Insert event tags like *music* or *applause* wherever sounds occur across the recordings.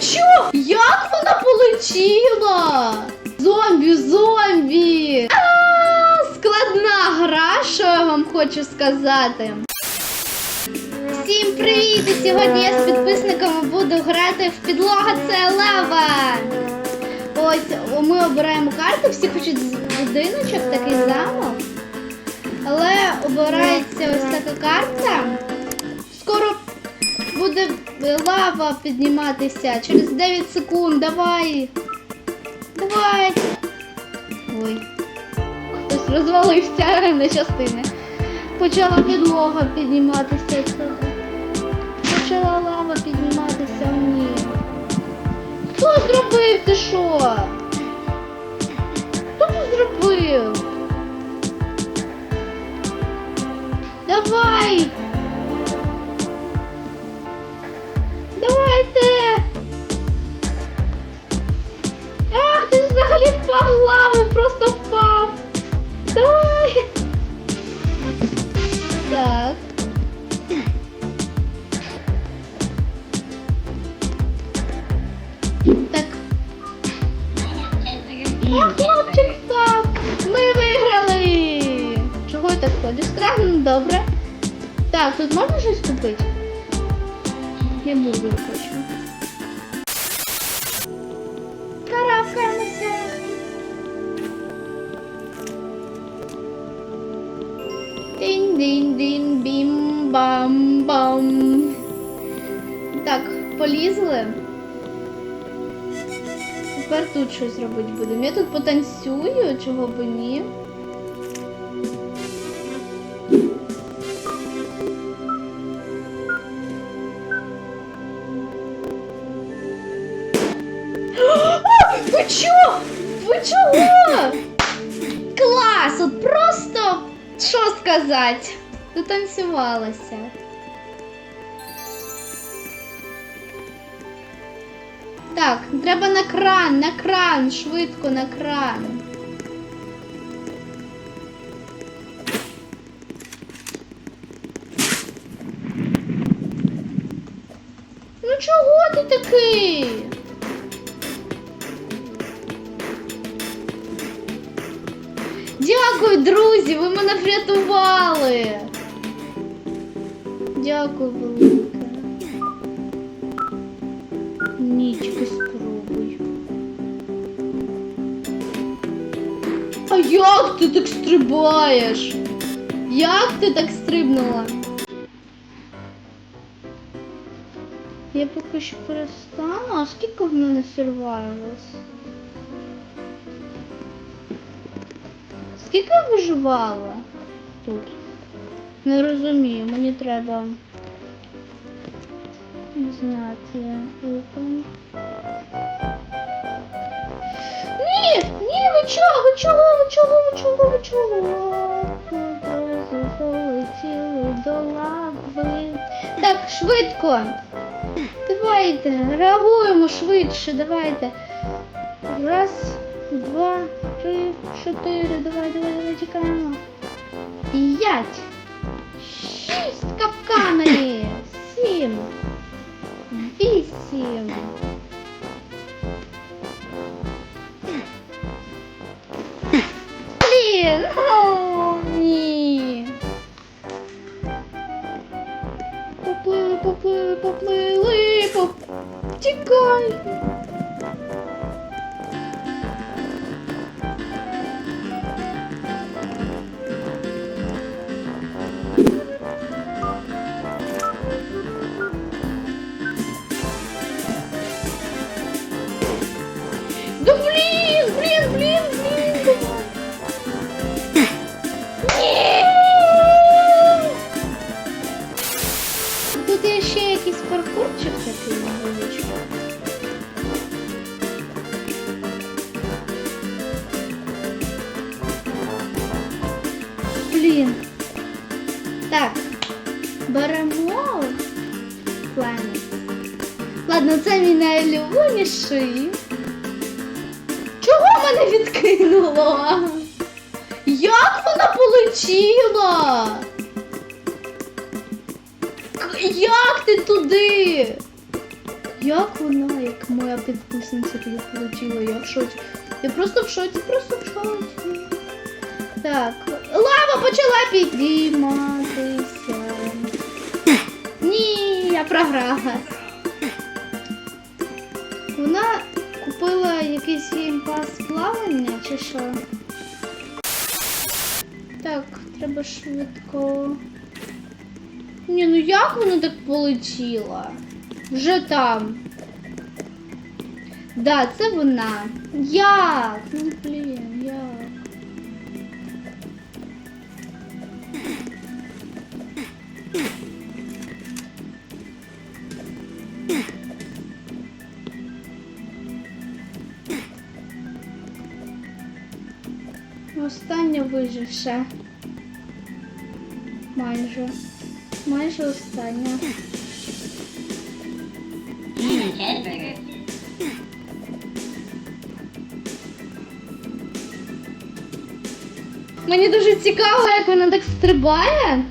чо? Як вона полетіла? Зомбі, зомбі! А, складна гра, що я вам хочу сказати. Всім привіт! І сьогодні я з підписниками буду грати в підлога це лава. Ось ми обираємо карту, всі хочуть будиночок, такий замок. Але обирається ось така карта. Скоро буде лава підніматися через 9 секунд. Давай. Давай. Ой. Хтось розвалився на частини. Почала підлога підніматися. Почала лава підніматися. Ні. Хто зробив ти що? Динь-динь-динь-бім-бам-бам. Так, полізли. Тепер тут щось робити будемо. Я тут потанцюю, чого б ні. *gasps* А, Ви чо? Ви чого? Сказати? Дотанцювалася. Так, треба на кран, на кран, швидко на кран. Ну чого ти такий? Дякую, друзі, ви мене врятували. Дякую велике. Нічки спробуй. А як ти так стрибаєш? Як ти так стрибнула? Я поки що перестану. А скільки в мене survivors? Скільки я виживала тут? Не розумію, мені треба знати. Ні! Ні, ви чого? Ви чого? Ви чого? Ви чого? Ви чого? Так, швидко. Давайте, реагуємо швидше, давайте. Раз, два, три, чотири. Давай, давай, давай, тікаємо. П'ять. Шість капкани. Сім. Вісім. Блін, К- Як ти туди? Як вона, як моя підписниця туди полетіла, я в шоці. Я просто в шоці, просто в шоці. Так, лава почала підійматися. Ні, я програла. Вона купила якийсь їм пас плавання чи що? Так, треба швидко. Ні, ну як вона так полетіла? Вже там. Да, це вона. Як? Ну блін, як? Остання виживша. Майже. Майже остання. Мені дуже цікаво, як вона так стрибає.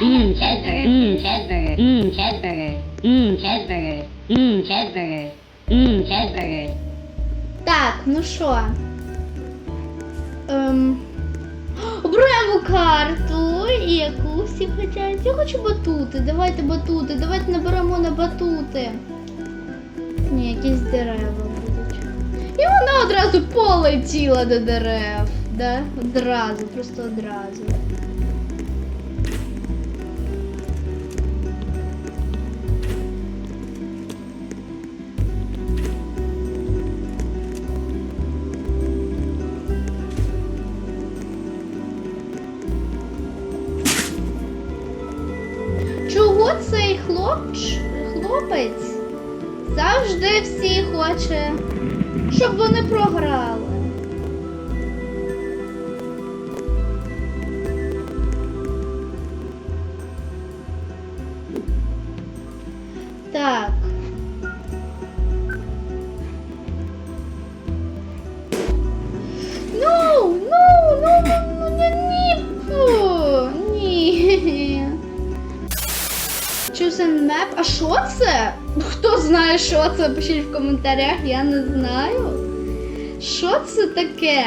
Mmm, cheeseburger. Cheeseburger. Mmm, cheeseburger. Mmm, cheeseburger. Mmm, cheeseburger. Mmm, cheeseburger. Так, ну що? Ем, обираємо карту, яку всі хочуть. Я хочу батути. Давайте батути. Давайте наберемо на батути. Ні, якісь дерева будуть. І вона одразу полетіла до дерев. Да? Одразу, просто одразу. Чого цей хлопч, хлопець завжди всі хоче, щоб вони програли? Знає, що це? Пишіть в коментарях, я не знаю. Що це таке?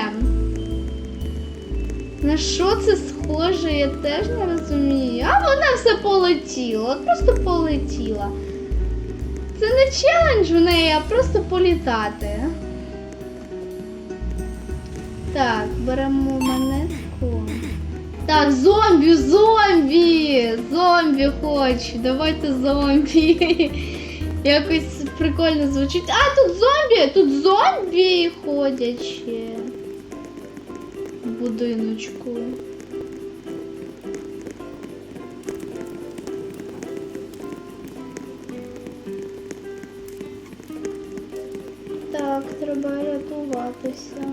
На що це схоже, я теж не розумію. А вона все полетіла, просто полетіла. Це не челендж в неї, а просто політати. Так, беремо монетку. Так, зомбі, зомбі! Зомбі хочу. Давайте зомбі. *laughs* Якось прикольно звучить. А, тут зомбі! Тут зомбі ходять. В будиночку. Так, треба рятуватися.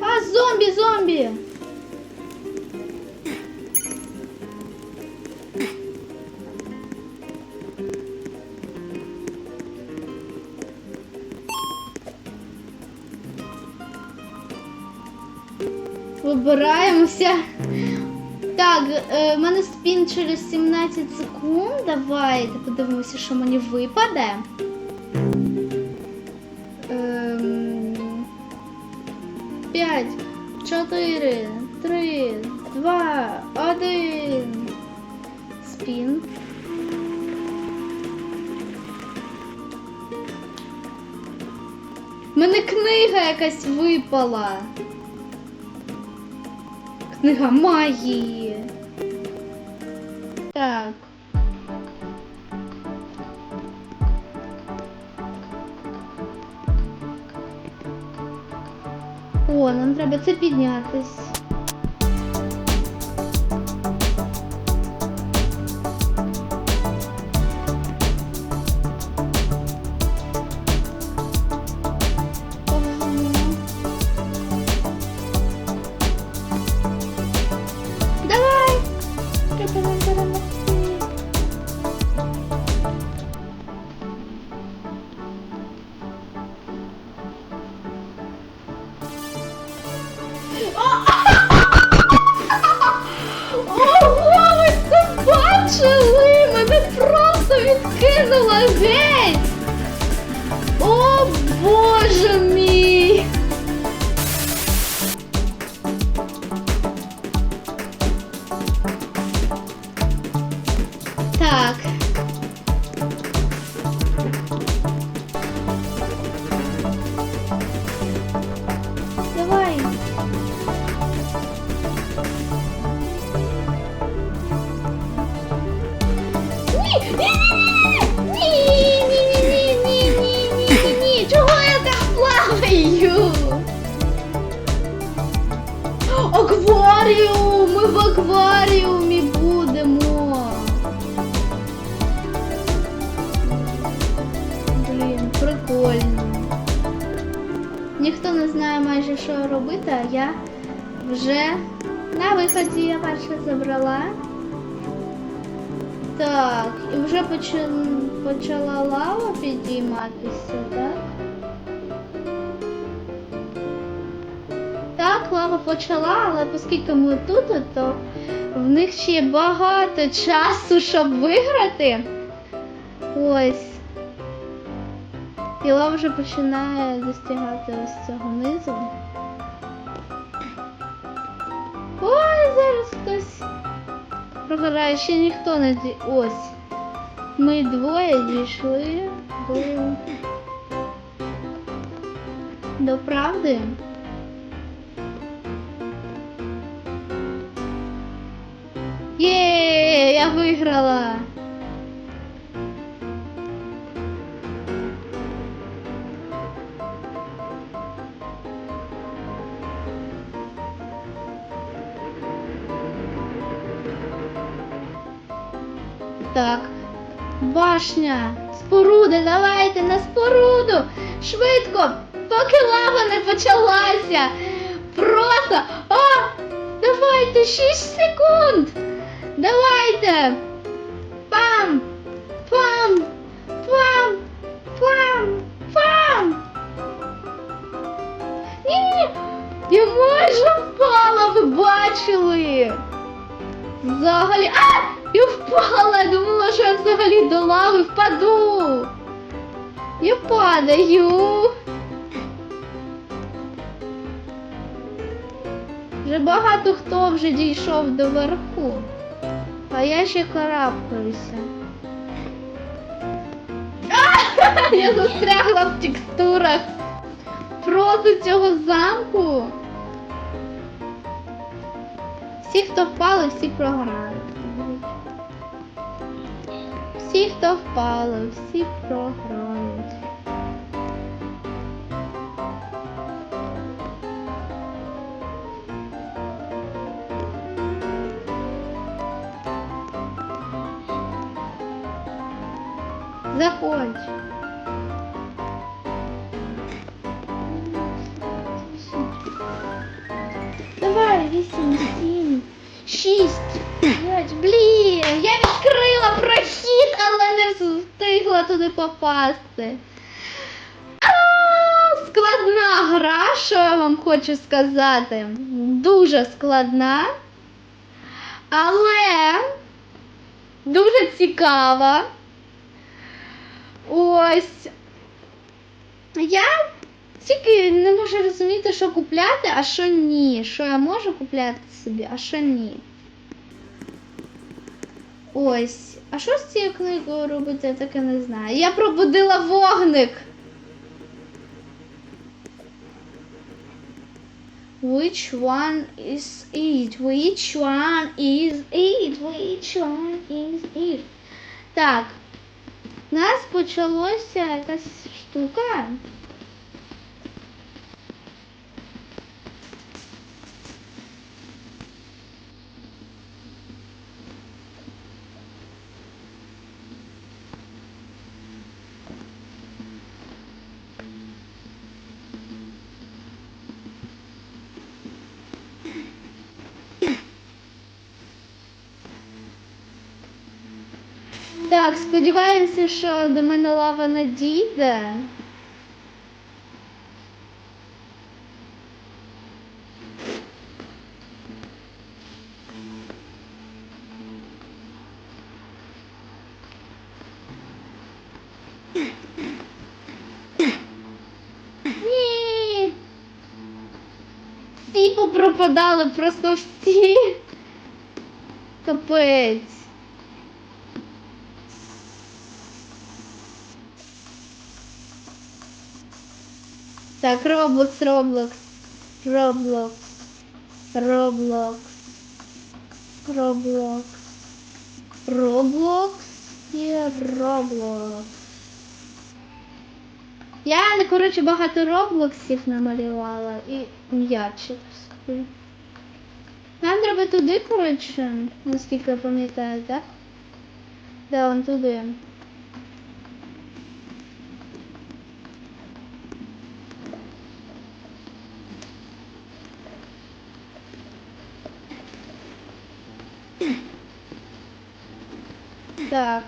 А, зомбі, зомбі! Вибираємося. Так, е, в мене спін через 17 секунд. Давайте подивимося, що мені випаде. Ем, П'ять, чотири, три, два, один. Спін. В мене книга якась випала. Книга магії. Так. О, нам треба це піднятись. Так, лава почала, але оскільки ми тут, то в них ще є багато часу, щоб виграти. Ось. І лава вже починає достигати ось цього низу. Ой, зараз хтось програє, ще ніхто не ді... Ось. Ми двоє дійшли до. До правди. Є, я виграла. Так. Башня. Споруда, давайте на споруду. Швидко, поки лава не почалася. Просто. А! Давайте 6 секунд. Давайте. Пам! Пам! Пам! Пам! Пам! Ні! Я майже впала, ви бачили! Взагалі. А! Я впала! Я думала, що я взагалі до лави впаду. Я падаю. Вже багато хто вже дійшов до верху. А я ще карабкаюся. *laughs* Я застрягла в текстурах просто цього замку. Всі, хто впали, всі програли. Всі, хто впали, всі програють. Заходь. Давай, вісім, сім, шість, п'ять. Блін, я відкрила прохід, але не встигла туди попасти. Складна гра, що я вам хочу сказати. Дуже складна. Але дуже цікава. Ось. Я тільки не можу розуміти, що купляти, а що ні. Що я можу купляти собі, а що ні. Ось. А що з цією книгою робити, я таке не знаю. Я пробудила вогник. Which one is it? Which one is it? Which one is it? Так. Нас почалося якась штука. Так, сподіваємося, що до мене лава надійде. Ні. Всі попропадали, просто всі. Капець. Так, Роблокс, Роблокс, Роблокс, Роблокс, Роблокс, Роблокс і Роблокс. Я, коротше, багато роблоксів намалювала і м'ячик. Нам треба туди, коротше, наскільки я пам'ятаю, так? Да, вон туди. Так.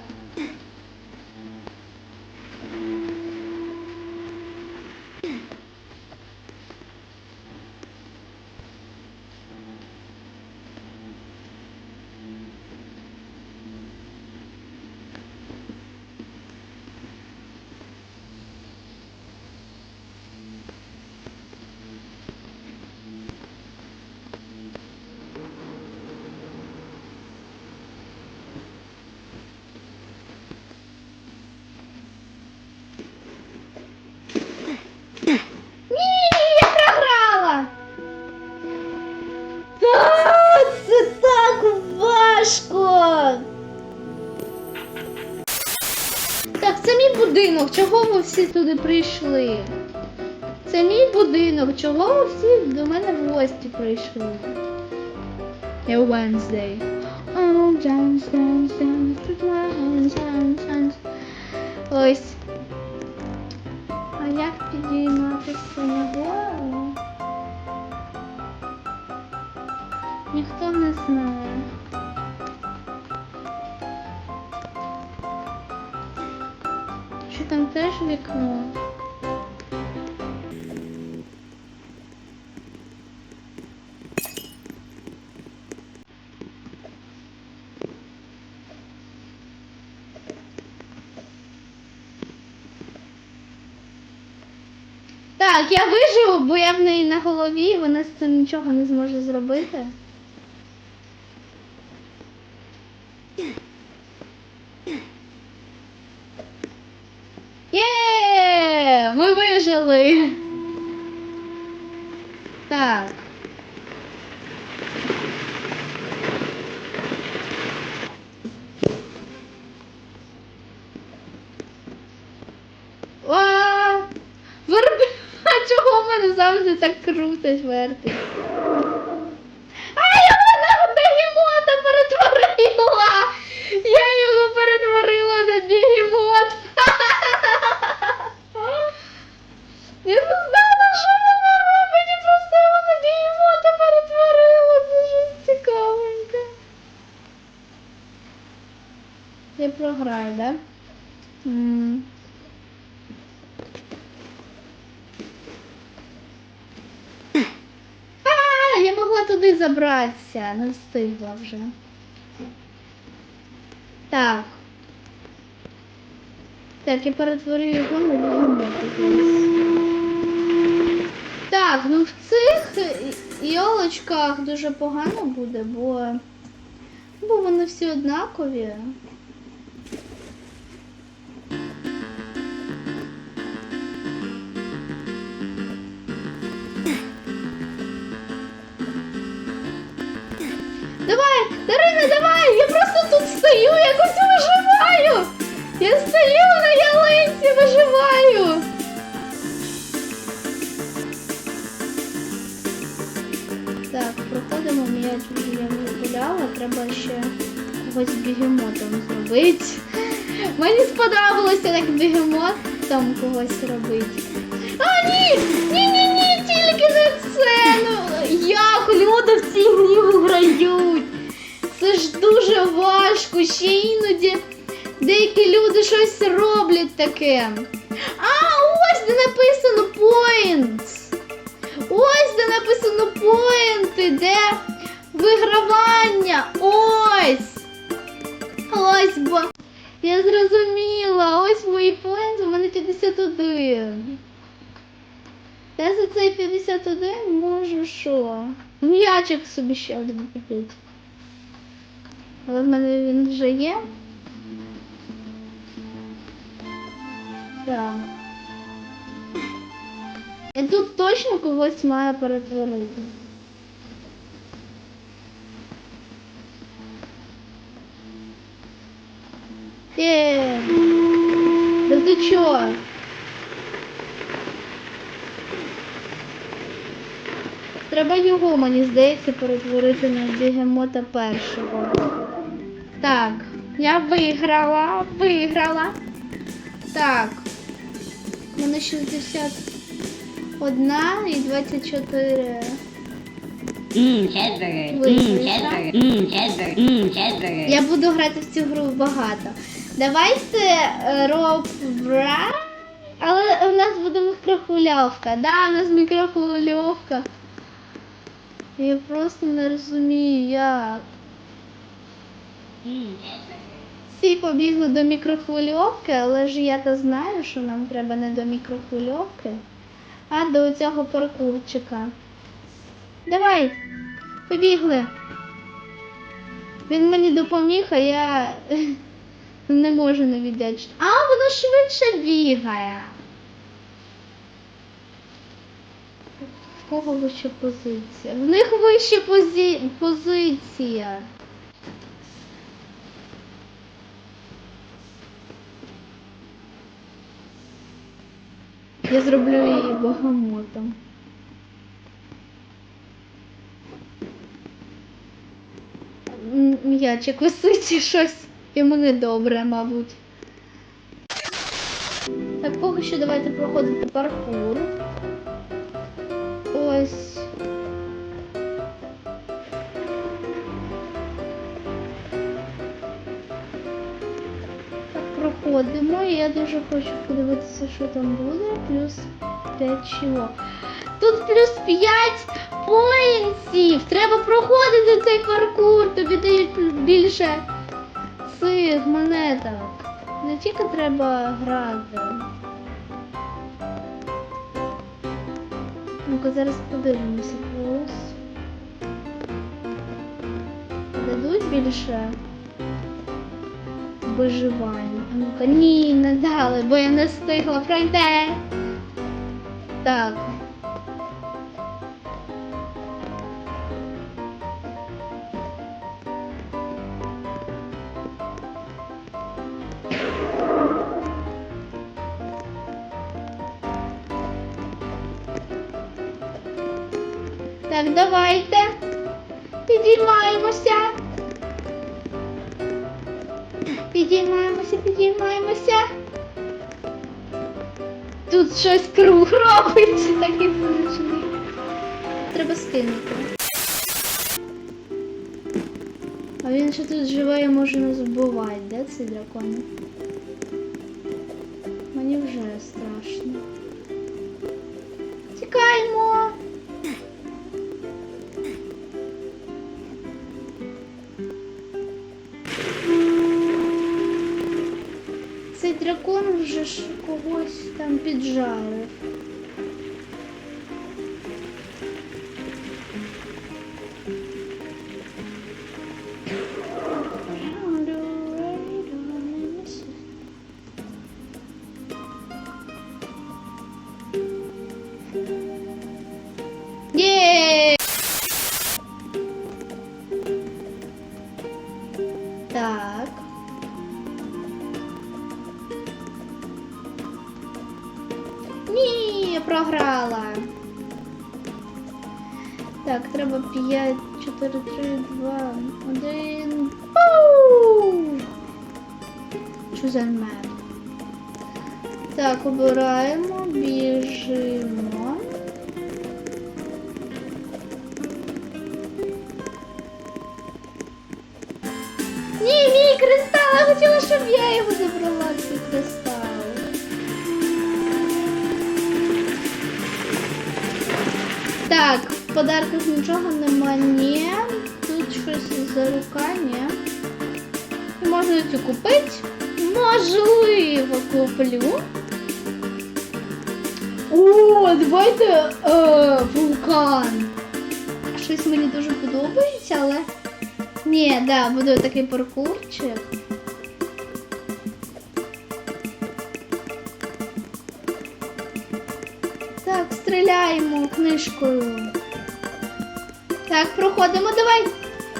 Будинок. Чого ви всі туди прийшли? Це мій будинок. Чого ви всі до мене в гості прийшли? Я Wednesday. Ось. А як підійматися нагору? Ніхто не знає. Вікно? Так, я виживу, бо я в неї на голові, вона з цим нічого не зможе зробити. Є! Вижили. Так. О! Верби... А чого в мене завжди так крутить вертить? Програю, да? А, я могла туди забратися, не встигла вже. Так. Так, я перетворю його на бігемот. Так, ну в цих йолочках дуже погано буде, бо, бо вони всі однакові. Стою, якось виживаю! Я стою на ялинці, виживаю! Так, проходимо я виділяла, треба ще когось бігемотом зробити. Мені сподобалося так бігемотом когось робити. А, ні! Ні, ні, ні, тільки не це. Ну, як люди в цій грі виграють? Це ж дуже важко. Ще іноді деякі люди щось роблять таке. А, ось де написано points. Ось де написано поінти, де вигравання. Ось. Ось бо. Я зрозуміла. Ось мої поінти, у мене 51. Я за цей 51 можу що? М'ячик собі ще один купити. Але в мене він вже є. Так. І тут точно когось має перетворити. Е, да ти чого? Треба його, мені здається, перетворити на бігемота першого. Так, я виграла, виграла. Так. У мене 61 і 24. Ммм, чезбери. Вийшли, Ммм, чезбери. Ммм, чезбери. Ммм, чезбери. Я буду грати в цю гру багато. Давайте е, Роб Бра. Але у нас буде мікрохвильовка. Да, у нас мікрохвильовка. Я просто не розумію, як. Всі побігли до мікрохвильовки, але ж я то знаю, що нам треба не до мікрохвильовки, а до цього паркурчика. Давай, побігли. Він мені допоміг, а я *laughs* не можу не віддячити. А, воно швидше бігає. В кого вища позиція? В них вища позі... позиція. Я зроблю її богомотом. М'ячик висить і щось йому недобре, мабуть. Так, поки що давайте проходити паркур. Ось. Так, проходимо. І я дуже хочу подивитися, що там буде. Плюс 5 чого. Тут плюс 5 поінтів. Треба проходити цей паркур. Тобі дають більше цих монеток. Не тільки треба грати. Ну-ка зараз подивимося плюс. Дадуть більше виживання. А ну-ка, ні, не дали, бо я не встигла пройти. Так. Так, Треба. А він ще тут живе і може нас вбивати, де цей дракон? Мені вже страшно. Тікаємо! Цей дракон вже ж когось там піджарив. Ні, програла. Так, треба 5, 4, 3, 2, 1. Choose a map. Так, обираємо, біжимо. Ні, мій кристал, я хотіла, щоб я його забрала, цей кристал. В подарках нічого нема, ні. Тут щось за рука, ні. Можна цю купити? Можливо, куплю. О, давайте е, вулкан. Щось мені дуже подобається, але. Ні, да, буде такий паркурчик. Так, стріляємо книжкою. Так, проходимо, давай.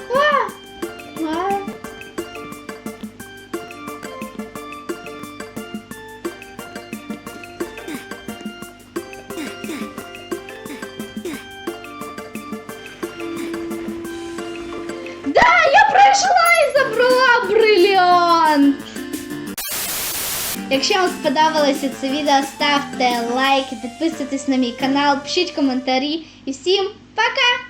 А! А! Да, я пройшла і забрала брильянт. Якщо вам сподобалося це відео, ставте лайки, підписуйтесь на мій канал, пишіть коментарі і всім пока!